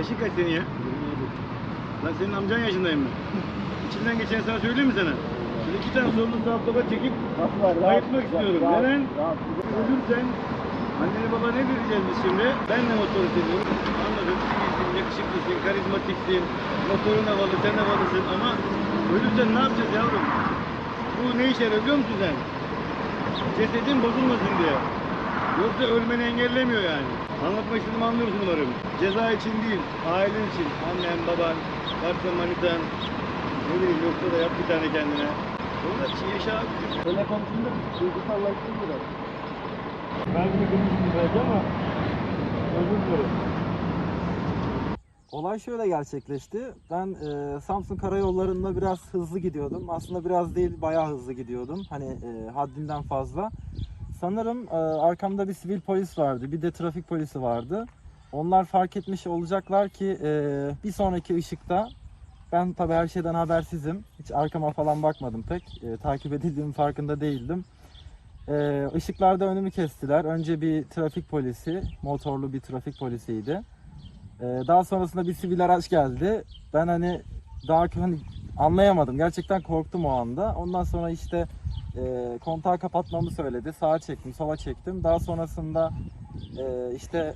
kaç seni ya? Lan senin amcan yaşındayım ben. İçinden geçen sana söyleyeyim mi sana? Şimdi iki tane sorunu sağ çekip ayıtmak istiyorum. Neden? Ölürsen anneni baba ne vereceğiz biz şimdi? Ben de motoru seviyorum. Anladım. İyisin, yakışıklısın, karizmatiksin. Motorun havalı, sen havalısın ama ölürsen ne yapacağız yavrum? Bu ne işe yarıyor musun sen? Cesedin bozulmasın diye. Yoksa ölmeni engellemiyor yani. Anlatmak istediğimi anlıyorsun umarım. Ceza için değil, ailen için. Annen, baban, varsa manitan. Ne bileyim yoksa da yap bir tane kendine. Onlar için yaşa abicim. Böyle konusunda duygusallaştım biraz. Kalbimi kırmışsın belki ama özür dilerim. Olay şöyle gerçekleşti. Ben e, Samsun Karayolları'nda biraz hızlı gidiyordum. Aslında biraz değil, bayağı hızlı gidiyordum. Hani e, haddinden fazla. Sanırım e, arkamda bir sivil polis vardı, bir de trafik polisi vardı. Onlar fark etmiş olacaklar ki e, bir sonraki ışıkta ben tabii her şeyden habersizim. Hiç arkama falan bakmadım pek. E, takip edildiğim farkında değildim. E, ışıklarda önümü kestiler. Önce bir trafik polisi, motorlu bir trafik polisiydi. Ee, daha sonrasında bir sivil araç geldi. Ben hani daha hani anlayamadım. Gerçekten korktum o anda. Ondan sonra işte e, kontağı kapatmamı söyledi. Sağa çektim, sola çektim. Daha sonrasında e, işte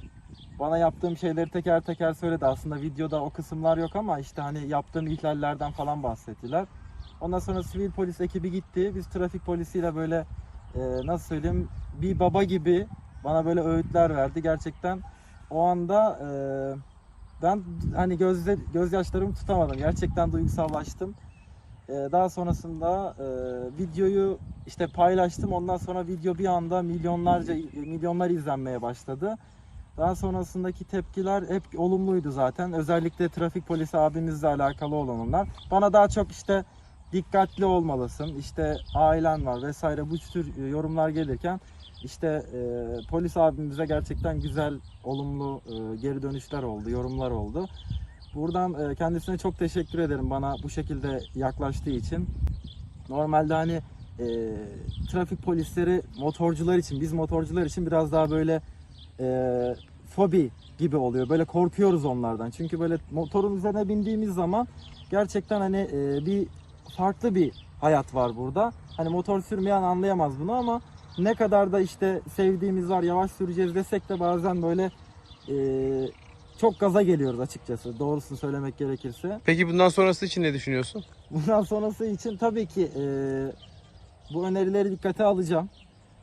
bana yaptığım şeyleri teker teker söyledi. Aslında videoda o kısımlar yok ama işte hani yaptığım ihlallerden falan bahsettiler. Ondan sonra sivil polis ekibi gitti. Biz trafik polisiyle böyle e, nasıl söyleyeyim bir baba gibi bana böyle öğütler verdi. Gerçekten o anda e, ben hani gözle, gözyaşlarımı tutamadım. Gerçekten duygusallaştım. E, daha sonrasında e, videoyu işte paylaştım. Ondan sonra video bir anda milyonlarca milyonlar izlenmeye başladı. Daha sonrasındaki tepkiler hep olumluydu zaten. Özellikle trafik polisi abimizle alakalı olanlar. Bana daha çok işte dikkatli olmalısın, işte ailen var vesaire bu tür yorumlar gelirken işte e, polis abimize gerçekten güzel, olumlu e, geri dönüşler oldu, yorumlar oldu. Buradan e, kendisine çok teşekkür ederim bana bu şekilde yaklaştığı için. Normalde hani e, trafik polisleri motorcular için, biz motorcular için biraz daha böyle e, fobi gibi oluyor. Böyle korkuyoruz onlardan. Çünkü böyle motorun üzerine bindiğimiz zaman gerçekten hani e, bir farklı bir hayat var burada. Hani motor sürmeyen anlayamaz bunu ama ne kadar da işte sevdiğimiz var yavaş süreceğiz desek de bazen böyle e, çok gaza geliyoruz açıkçası doğrusunu söylemek gerekirse. Peki bundan sonrası için ne düşünüyorsun? Bundan sonrası için tabii ki e, bu önerileri dikkate alacağım.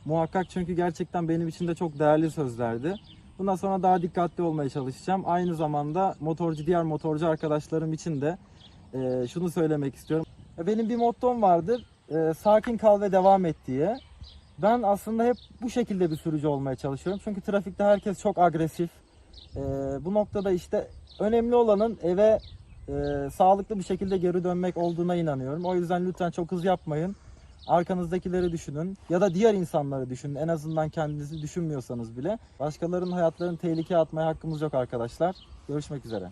Muhakkak çünkü gerçekten benim için de çok değerli sözlerdi. Bundan sonra daha dikkatli olmaya çalışacağım. Aynı zamanda motorcu diğer motorcu arkadaşlarım için de e, şunu söylemek istiyorum. E, Benim bir mottom vardır. e, sakin kal ve devam et diye. Ben aslında hep bu şekilde bir sürücü olmaya çalışıyorum. Çünkü trafikte herkes çok agresif. E, bu noktada işte önemli olanın eve e, sağlıklı bir şekilde geri dönmek olduğuna inanıyorum. O yüzden lütfen çok hız yapmayın. Arkanızdakileri düşünün ya da diğer insanları düşünün. En azından kendinizi düşünmüyorsanız bile. Başkalarının hayatlarını tehlikeye atmaya hakkımız yok arkadaşlar. Görüşmek üzere.